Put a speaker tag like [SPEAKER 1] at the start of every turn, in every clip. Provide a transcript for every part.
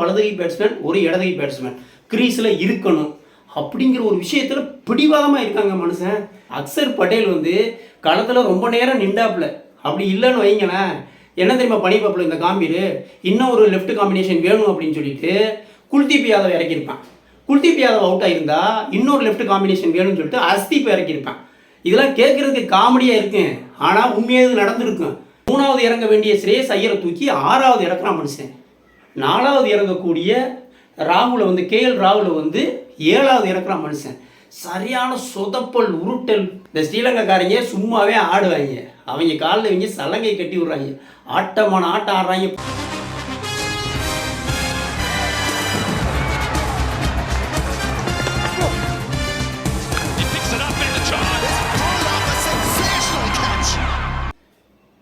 [SPEAKER 1] வலதுகை பேட்ஸ்மேன் ஒரு இடதுகை பேட்ஸ்மேன் கிரீஸில் இருக்கணும். அப்படிங்கிற ஒரு விஷயத்தில் பிடிவாதமாக இருக்காங்க மனுஷன். அக்சர் பட்டேல் வந்து களத்தில் ரொம்ப நேரம் நின்றாப்புல. அப்படி இல்லைன்னு வைங்களேன். என்ன தெரியுமா பண்ணிப்பாப்புல இந்த காம்பீர்? இன்னும் ஒரு லெஃப்ட் காம்பினேஷன் வேணும் அப்படின்னு சொல்லிட்டு குல்தீப் யாதவ் இறக்கியிருப்பான். குல்தீப் யாதவ் அவுட் ஆயிருந்தா இன்னொரு லெஃப்ட் காம்பினேஷன் வேணும்னு சொல்லிட்டு அஸ்தீப் இறக்கியிருப்பான். இதெல்லாம் கேட்குறதுக்கு காமெடியாக இருக்கும் ஆனால் உண்மையாக இது நடந்திருக்கும். மூணாவது இறங்க வேண்டிய ஸ்ரேயஸ் ஐயரை தூக்கி ஆறாவது இறக்குறான் மனுஷன். நாலாவது இறங்கக்கூடிய ராகுல வந்து கேஎல் ராகுல வந்து ஏழாவது இறக்குறான் மனுஷன். சரியான சொதப்பல் உருட்டல். இந்த ஸ்ரீலங்காக்காரங்க சும்மாவே ஆடுவாங்க. அவங்க காலில் இவங்க சலங்கை கட்டி விடுறாங்க. ஆட்டமான ஆட்டம் ஆடுறாங்க.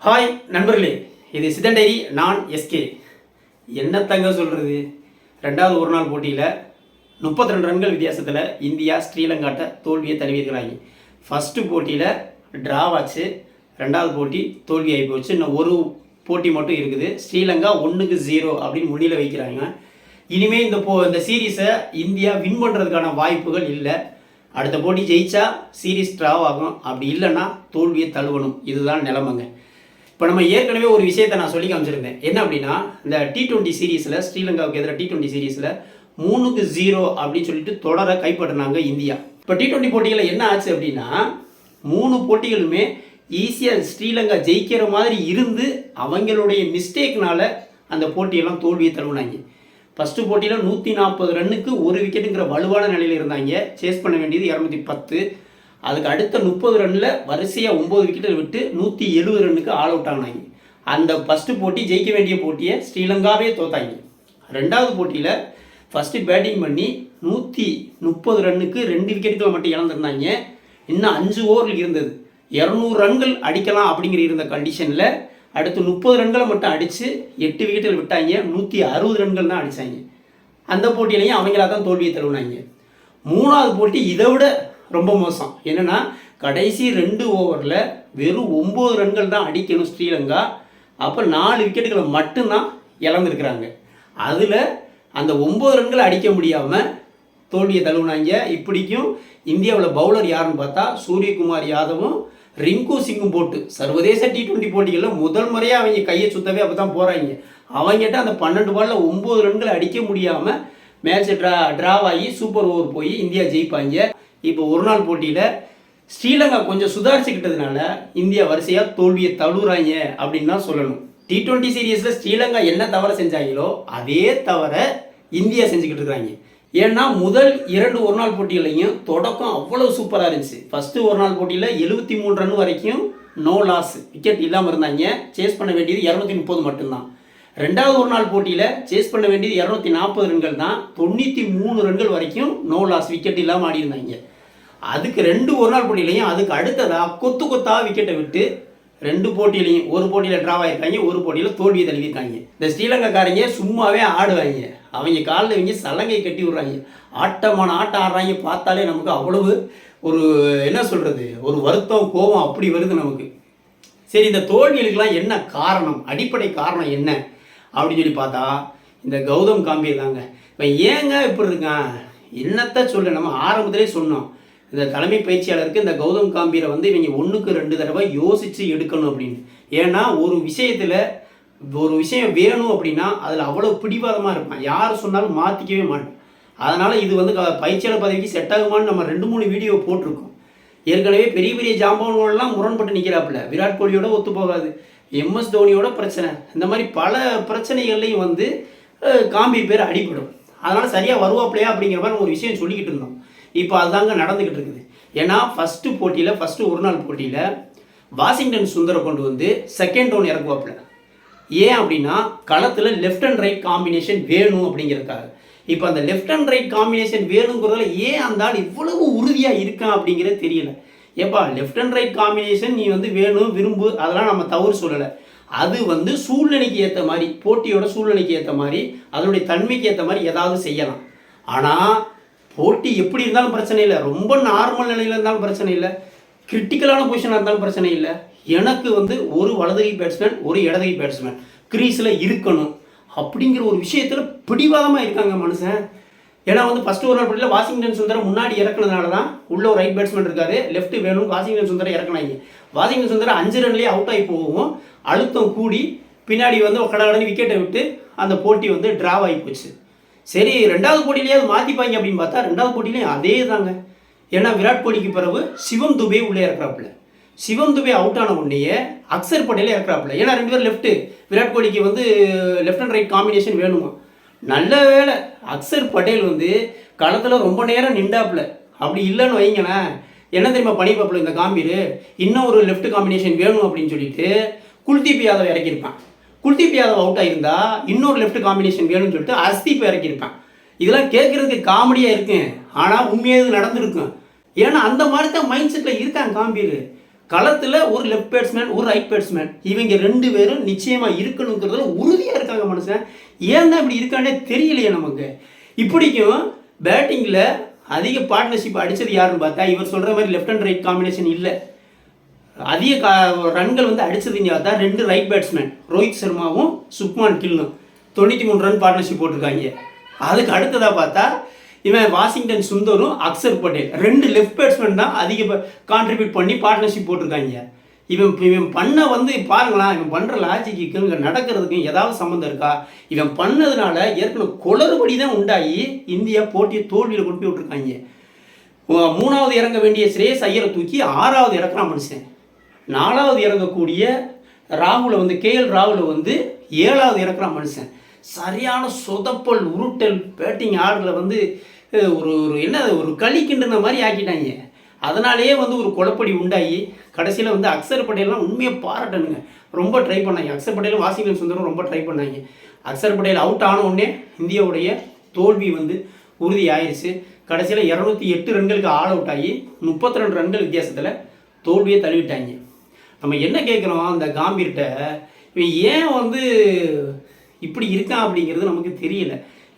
[SPEAKER 1] ஹாய் நண்பர்களே. இது சிதன் நான் எஸ்கே என்ன தங்க சொல்கிறது ரெண்டாவது ஒரு நாள் போட்டியில் முப்பத்தி ரெண்டு ரன்கள் வித்தியாசத்தில் இந்தியா ஸ்ரீலங்காட்ட தோல்வியை தழுவியிருக்கிறாங்க. ஃபஸ்ட்டு போட்டியில் ட்ராவாச்சு ரெண்டாவது போட்டி தோல்வி ஆகி போச்சு. இன்னும் ஒரு போட்டி மட்டும் இருக்குது. ஸ்ரீலங்கா ஒன்றுக்கு ஜீரோ அப்படின்னு முன்னிலை வைக்கிறாங்க. இனிமேல் இந்த போ இந்த சீரீஸை இந்தியா வின் பண்ணுறதுக்கான வாய்ப்புகள் இல்லை. அடுத்த போட்டி ஜெயிச்சா சீரீஸ் ட்ராவ் ஆகும். அப்படி இல்லைன்னா தோல்வியை தழுவணும். இதுதான் நிலமங்க. இப்போ நம்ம ஏற்கனவே ஒரு விஷயத்தை நான் சொல்லி காமிச்சிருந்தேன். என்ன அப்படின்னா இந்த டி டுவெண்ட்டி சீரீஸில் ஸ்ரீலங்காவுக்கு எதிராக டி டுவெண்ட்டி சீரீஸில் மூணுக்கு ஜீரோ அப்படின்னு சொல்லிட்டு தொடர கைப்பற்றினாங்க இந்தியா. இப்போ டி டுவெண்ட்டி போட்டிகளில் என்ன ஆச்சு அப்படின்னா மூணு போட்டிகளுமே ஈஸியாக ஸ்ரீலங்கா ஜெயிக்கிற மாதிரி இருந்து அவங்களுடைய மிஸ்டேக்னால அந்த போட்டியெல்லாம் தோல்வியை தழுவினாங்க. ஃபஸ்ட்டு போட்டியில் நூற்றி நாற்பது ரன்னுக்கு ஒரு விக்கெட்டுங்கிற வலுவான நிலையில் இருந்தாங்க. சேஸ் பண்ண வேண்டியது இரநூத்தி பத்து. அதுக்கு அடுத்த முப்பது ரனில் வரிசையாக ஒம்பது விக்கெட்டில் விட்டு நூற்றி எழுபது ரன்னுக்கு ஆல் அவுட் ஆனாங்க. அந்த ஃபஸ்ட்டு போட்டி ஜெயிக்க வேண்டிய போட்டியை ஸ்ரீலங்காவே தோத்தாங்க. ரெண்டாவது போட்டியில் ஃபஸ்ட்டு பேட்டிங் பண்ணி நூற்றி முப்பது ரன்னுக்கு ரெண்டு விக்கெட்டுகளை மட்டும் இழந்திருந்தாங்க. இன்னும் அஞ்சு ஓவரில் இருந்தது. இரநூறு ரன்கள் அடிக்கலாம் அப்படிங்கிற இருந்த கண்டிஷனில் அடுத்து முப்பது ரன்களை மட்டும் அடித்து எட்டு விக்கெட்டில் விட்டாங்க. நூற்றி அறுபது ரன்கள் தான் அடித்தாங்க அந்த போட்டியிலையும் அவங்களா தான் தோல்வியை தழுவினாங்க. மூணாவது போட்டி இதை விட ரொம்ப மோசம். என்னென்னா கடைசி ரெண்டு ஓவரில் வெறும் ஒம்பது ரன்கள் தான் அடிக்கணும் ஸ்ரீலங்கா. அப்போ நாலு விக்கெட்டுகளை மட்டும்தான் இழந்திருக்கிறாங்க. அதில் அந்த ஒம்பது ரன்களை அடிக்க முடியாமல் தோல்வியை தழுவினாங்க. இப்படிக்கும் இந்தியாவில் பவுலர் யாருன்னு பார்த்தா சூரியகுமார் யாதவும் ரிங்கு சிங்கும் போட்டு சர்வதேச டி ட்வெண்ட்டி போட்டிகளில் முதல் முறையாக அவங்க கையை சுத்தவே அப்போ தான் போகிறாங்க அவங்ககிட்ட அந்த பன்னெண்டு பாலில் ஒம்பது ரன்களை அடிக்க முடியாமல் மேட்ச் ட்ரா ட்ராவ் ஆகி சூப்பர் ஓவர் போய் இந்தியா ஜெயிப்பாங்க. இப்போ ஒரு நாள் போட்டியில் ஸ்ரீலங்கா கொஞ்சம் சுதாரிச்சுக்கிட்டதுனால இந்தியா வரிசையாக தோல்வியை தழுவுறாங்க அப்படின்னு தான் சொல்லணும். டி டுவெண்ட்டி சீரீஸில் ஸ்ரீலங்கா என்ன தவறு செஞ்சாங்களோ அதே தவிர இந்தியா செஞ்சுக்கிட்டு இருக்கிறாங்க ஏன்னா முதல் இரண்டு ஒரு நாள் போட்டிகளையும் தொடக்கம் அவ்வளோ சூப்பராக இருந்துச்சு. ஃபஸ்ட்டு ஒரு நாள் போட்டியில் எழுபத்தி மூணு ரன் வரைக்கும் நோ லாஸ் விக்கெட் இல்லாமல் இருந்தாங்க. சேஸ் பண்ண வேண்டியது இரநூத்தி முப்பது மட்டும்தான். ரெண்டாவது ஒரு நாள் போட்டியில் சேஸ் பண்ண வேண்டியது இரநூத்தி நாற்பது ரன்கள் தான். தொண்ணூற்றி மூணு ரன்கள் வரைக்கும் நோ லாஸ் விக்கெட் இல்லாமல் ஆடி இருந்தாங்க அதுக்கு ரெண்டு ஒரு நாள் போட்டியிலையும் அதுக்கு அடுத்ததாக கொத்து கொத்தாக விக்கெட்டை விட்டு ரெண்டு போட்டியிலையும் ஒரு போட்டியில் ட்ராவ் ஆகிருக்காங்க ஒரு போட்டியில் தோல்வியை தழுவிருக்காங்க இந்த ஸ்ரீலங்காக்காரங்க சும்மாவே ஆடுவாங்க. அவங்க காலில் இவங்க சலங்கை கட்டி விடுறாங்க. ஆட்டமான ஆட்டம் ஆடுறாங்க. பார்த்தாலே நமக்கு அவ்வளவு ஒரு என்ன சொல்கிறது ஒரு வருத்தம் கோபம் அப்படி வருது நமக்கு. சரி இந்த தோல்விகளுக்கெல்லாம் என்ன காரணம்? அடிப்படை காரணம் என்ன? அப்படின்னு சொல்லி பார்த்தா இந்த கௌதம் காம்பீர் தாங்க இப்போ ஏங்க இப்படி இருக்கான்? என்னத்த சொல்ல நம்ம ஆரம்பத்திலே சொன்னோம். இந்த தலைமை பயிற்சியாளருக்கு இந்த கௌதம் காம்பீரை வந்து இவங்க ஒன்றுக்கு ரெண்டு தடவை யோசித்து எடுக்கணும் அப்படின்னு. ஏன்னா ஒரு விஷயத்தில் ஒரு விஷயம் வேணும் அப்படின்னா அதில் அவ்வளோ பிடிவாதமாக இருப்பான். யார் சொன்னாலும் மாற்றிக்கவே மாட்டேன். அதனால் இது வந்து க- பயிற்சியாளர் பதவிக்கு செட் ஆகுமான்னு நம்ம ரெண்டு மூணு வீடியோ போட்டிருக்கோம். ஏற்கனவே பெரிய பெரிய ஜாம்பவன்கள்லாம் முரண்பட்டு நிற்கிறாப்புல விராட் கோலியோட ஒத்து போகாது. எம்எஸ் தோனியோட பிரச்சனை. இந்த மாதிரி பல பிரச்சனைகள்லையும் வந்து காம்பி காம்பீர் பேர் அடிபடும். அதனால் சரியாக வருவாப்பிலையா அப்படிங்கிற மாதிரி ஒரு விஷயம் சொல்லிக்கிட்டு இருந்தோம். இப்போ அதுதாங்க நடந்துக்கிட்டு இருக்குது. ஏன்னா ஃபஸ்ட்டு போட்டியில் ஃபஸ்ட்டு ஒரு நாள் போட்டியில் வாஷிங்டன் சுந்தரை கொண்டு வந்து செகண்ட் டவுன் இறங்குவாப்பில் ஏன் அப்படின்னா களத்தில் லெஃப்ட் அண்ட் ரைட் காம்பினேஷன் வேணும் அப்படிங்கிறதுக்காக. இப்போ அந்த லெஃப்ட் அண்ட் ரைட் காம்பினேஷன் வேணுங்கிறதுல ஏன் அந்த ஆள் இவ்வளவு உறுதியாக இருக்கான் அப்படிங்கிறது தெரியல. ஏப்பா லெஃப்ட் அண்ட் ரைட் காம்பினேஷன் நீ வந்து வேணும் விரும்பு அதெல்லாம் நம்ம தவறு சொல்லலை. அது வந்து சூழ்நிலைக்கு ஏற்ற மாதிரி போட்டியோட சூழ்நிலைக்கு ஏற்ற மாதிரி அதனுடைய தன்மைக்கு ஏற்ற மாதிரி ஏதாவது செய்யலாம். ஆனால் போட்டி எப்படி இருந்தாலும் பிரச்சனை இல்லை. ரொம்ப நார்மல் நிலையில் இருந்தாலும் பிரச்சனை இல்லை. கிரிட்டிக்கலான பொசிஷனாக இருந்தாலும் பிரச்சனை இல்லை. எனக்கு வந்து ஒரு வலதுகை பேட்ஸ்மேன் ஒரு இடதுகை பேட்ஸ்மேன் கிரீஸில் இருக்கணும். அப்படிங்கிற ஒரு விஷயத்தில் பிடிவாதமாக இருக்காங்க மனுஷன். ஏன்னா வந்து ஃபஸ்ட்டு ஒரு நாள் போட்டியில் வாஷிங்டன் சுந்தரம் முன்னாடி இறக்குனதுனால தான் உள்ள ஒரு ரைட் பேட்ஸ்மேன் இருக்காரு. லெஃப்ட் வேணும் வாஷிங்டன் சுந்தரம் இறக்குனாங்க. வாஷிங்டன் சுந்தரம் அஞ்சு ரன்லேயே அவுட் ஆகி போகவும் அழுத்தம் கூடி பின்னாடி வந்து கடகடன்னு விக்கெட்டை விட்டு அந்த போட்டி வந்து டிராவ் ஆகி போச்சு. சரி ரெண்டாவது போட்டியிலேயே அது மாற்றிப்பாங்க அப்படின்னு பார்த்தா ரெண்டாவது போட்டியிலையும் அதே தாங்க ஏன்னா விராட் கோலிக்கு பிறகு சிவம் துபே உள்ளே இறக்குறாப்புல. சிவம் துபே அவுட் ஆன உடனேயே அக்சர் பட்டேலே இருக்கிறாப்புல ஏன்னா ரெண்டு பேரும் லெஃப்ட்டு விராட் கோலிக்கு வந்து லெஃப்ட் அண்ட் ரைட் காம்பினேஷன் வேணுமா நல்ல வேளை அக்சர் பட்டேல் வந்து களத்தில் ரொம்ப நேரம் நின்றாப்புல. அப்படி இல்லைன்னு வைங்களேன். என்ன தெரியுமா பண்ணிப்பாப்புல இந்த காம்பீர்? இன்னும் ஒரு லெஃப்ட் காம்பினேஷன் வேணும் அப்படின்னு சொல்லிட்டு குல்தீப் யாதவ் இறக்கியிருப்பான். குல்தீப் யாதவ் அவுட் ஆகியிருந்தா இன்னொரு லெஃப்ட் காம்பினேஷன் வேணும்னு சொல்லிட்டு அஸ்தீப் இறக்கியிருப்பான் இதெல்லாம் கேட்குறதுக்கு காமெடியாக இருக்கும் ஆனால் உண்மையாக இது நடந்திருக்கும் ஏன்னா அந்த மாதிரி தான் மைண்ட் செட்டில் இருக்காங்க காம்பீர். களத்தில் ஒரு லெஃப்ட் பேட்ஸ்மேன் ஒரு ரைட் பேட்ஸ்மேன் இவங்க ரெண்டு பேரும் நிச்சயமாக இருக்கணுங்கிறதுல உறுதியாக இருக்காங்க மனுஷன். ஏன் தான் இப்படி இருக்கானே தெரியலையே நமக்கு. இப்படிக்கும் பேட்டிங்கில் அதிக பார்ட்னர்ஷிப் அடித்தது யாருன்னு பார்த்தா இவர் சொல்கிற மாதிரி லெஃப்ட் அண்ட் ரைட் காம்பினேஷன் இல்லை. அதிக கா ரன்கள் வந்து அடிச்சதுங்க தான் ரெண்டு ரைட் பேட்ஸ்மேன் ரோஹித் சர்மாவும் சுக்மான் கில்லும். தொண்ணூற்றி மூணு ரன் பார்ட்னர்ஷிப் போட்டிருக்காங்க. அதுக்கு அடுத்ததாக பார்த்தா இவன் வாஷிங்டன் சுந்தரும் அக்சர் பட்டேல். ரெண்டு லெஃப்ட் பேட்ஸ்மேன் தான் அதிக கான்ட்ரிபியூட் பண்ணி பார்ட்னர்ஷிப் போட்டிருக்காங்க. இவன் இவன் பண்ண வந்து பாருங்களேன் இவன் பண்ணுற லாஜிக்கு இங்கே நடக்கிறதுக்கும் ஏதாவது சம்மந்தம் இருக்கா? இவன் பண்ணதுனால ஏற்கனவே குளறுபடி தான் உண்டாகி இந்தியா போட்டியை தோல்வியில் கொண்டு போய் விட்டுருக்காங்க மூணாவது இறங்க வேண்டிய ஸ்ரேயஸ் ஐயரை தூக்கி ஆறாவது இறக்குறான் மனுஷன். நாலாவது இறங்கக்கூடிய ராகுலை வந்து கே எல் ராகுலை வந்து ஏழாவது இறக்குறான் மனுஷன். சரியான சொதப்பல் உருட்டல் பேட்டிங் ஆர்டரில் வந்து ஒரு ஒரு என்ன ஒரு களி கிண்டுன மாதிரி ஆக்கிட்டாங்க. அதனாலேயே வந்து ஒரு குழப்படி உண்டாகி கடைசியில் வந்து அக்சர் பட்டேல்லாம் உண்மையாக பாராட்டணுங்க. ரொம்ப ட்ரை பண்ணாங்க. அக்சர் பட்டேலும் வாஷிங்டன் சுந்தரம் ரொம்ப ட்ரை பண்ணாங்க. அக்சர் பட்டேல் அவுட் ஆன உடனே இந்தியாவுடைய தோல்வி வந்து உறுதி ஆயிடுச்சு கடைசியில் இரநூத்தி எட்டு ரன்களுக்கு ஆல் அவுட் ஆகி முப்பத்தி ரெண்டு ரன்கள் வித்தியாசத்தில் தோல்வியை தழுவிட்டாங்க. நம்ம என்ன கேட்குறோம்? அந்த காம்பீர்கிட்ட இவன் ஏன் வந்து இப்படி இருக்கான் அப்படிங்கிறது நமக்கு தெரியல.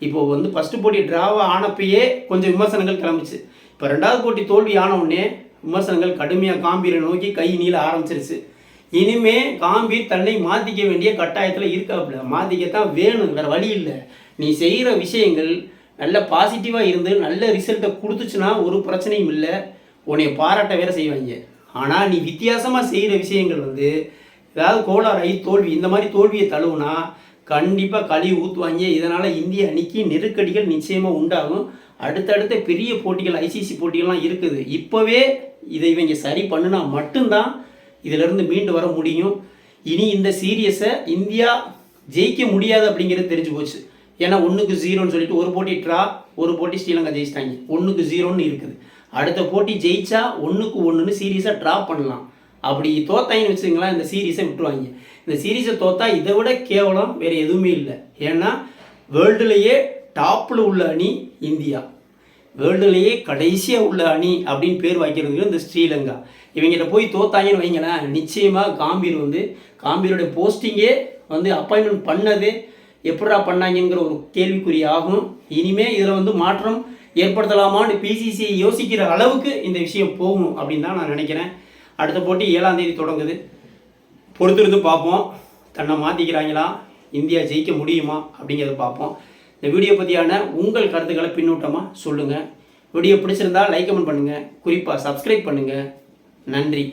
[SPEAKER 1] இப்போ வந்து ஃபஸ்ட்டு போட்டி ட்ராவா ஆனப்பயே கொஞ்சம் விமர்சனங்கள் கிளம்பிச்சு. இப்போ ரெண்டாவது போட்டி தோல்வி ஆனவுடனே விமர்சனங்கள் கடுமையாக காம்பீரை நோக்கி கை நீள ஆரம்பிச்சிருச்சு. இனிமே காம்பீர் தன்னை மாற்றிக்க வேண்டிய கட்டாயத்தில் இருக்காப்புல. மாற்றிக்கத்தான் வேணும் வேறு வழி இல்லை. நீ செய்கிற விஷயங்கள் நல்ல பாசிட்டிவாக இருந்து நல்ல ரிசல்ட்டை கொடுத்துச்சுன்னா ஒரு பிரச்சனையும் இல்லை. உன்னை பாராட்ட வேற செய்வாங்க ஆனால் நீ வித்தியாசமாக செய்கிற விஷயங்கள் வந்து ஏதாவது கோளாறாகி தோல்வி இந்த மாதிரி தோல்வியை தழுவுனா கண்டிப்பாக கழுவி ஊற்றுவாங்க இதனால் இந்திய அணிக்கு நெருக்கடிகள் நிச்சயமாக உண்டாகும். அடுத்தடுத்த பெரிய போட்டிகள் ஐசிசி போட்டிகள்லாம் இருக்குது. இப்போவே இதை இவங்க சரி பண்ணுனா மட்டும்தான் இதிலிருந்து மீண்டு வர முடியும். இனி இந்த சீரியஸை இந்தியா ஜெயிக்க முடியாது அப்படிங்கிறது தெரிஞ்சு போச்சு. ஏன்னா ஒன்றுக்கு ஜீரோன்னு சொல்லிட்டு ஒரு போட்டி ட்ரா ஒரு போட்டி ஸ்ரீலங்கா ஜெயிச்சிட்டாங்க. ஒன்றுக்கு ஜீரோன்னு இருக்குது. அடுத்த போட்டி ஜெயிச்சா ஒன்றுக்கு ஒன்றுன்னு சீரீஸாக ட்ரா பண்ணலாம். அப்படி தோத்தாயின்னு வச்சுங்களேன் இந்த சீரீஸை விட்டுருவாங்க. இந்த சீரீஸை தோத்தா இதை விட கேவலம் வேறு எதுவுமே இல்லை. ஏன்னா வேர்ல்டுலேயே டாப்பில் உள்ள அணி இந்தியா. வேர்ல்டுலேயே கடைசியாக உள்ள அணி அப்படின்னு பேர் வைக்கிறதுக்கு இந்த ஸ்ரீலங்கா. இவங்கிட்ட போய் தோத்தாங்கன்னு வைங்களேன் நிச்சயமாக காம்பீர் வந்து காம்பீரோட போஸ்டிங்கே வந்து அப்பாயின்மெண்ட் பண்ணது. எப்படா பண்ணாங்கங்கிற ஒரு கேள்விக்குறி ஆகும். இனிமேல் இதில் வந்து மாற்றம் ஏற்படுத்தலாமான்னு பிசிசிஐ யோசிக்கிற அளவுக்கு இந்த விஷயம் போகும் அப்படின்னு தான் நான் நினைக்கிறேன். அடுத்த போட்டி ஏழாம் தேதி தொடங்குது. பொறுத்திருந்து பார்ப்போம். தன்னை மாற்றிக்கிறாங்களா இந்தியா ஜெயிக்க முடியுமா? அப்படிங்கிறத பார்ப்போம். இந்த வீடியோ பற்றியான உங்கள் கருத்துக்களை பின்னூட்டமாக சொல்லுங்கள் வீடியோ பிடிச்சிருந்தா லைக் கமெண்ட் பண்ணுங்கள் குறிப்பாக சப்ஸ்கிரைப் பண்ணுங்கள் நன்றி.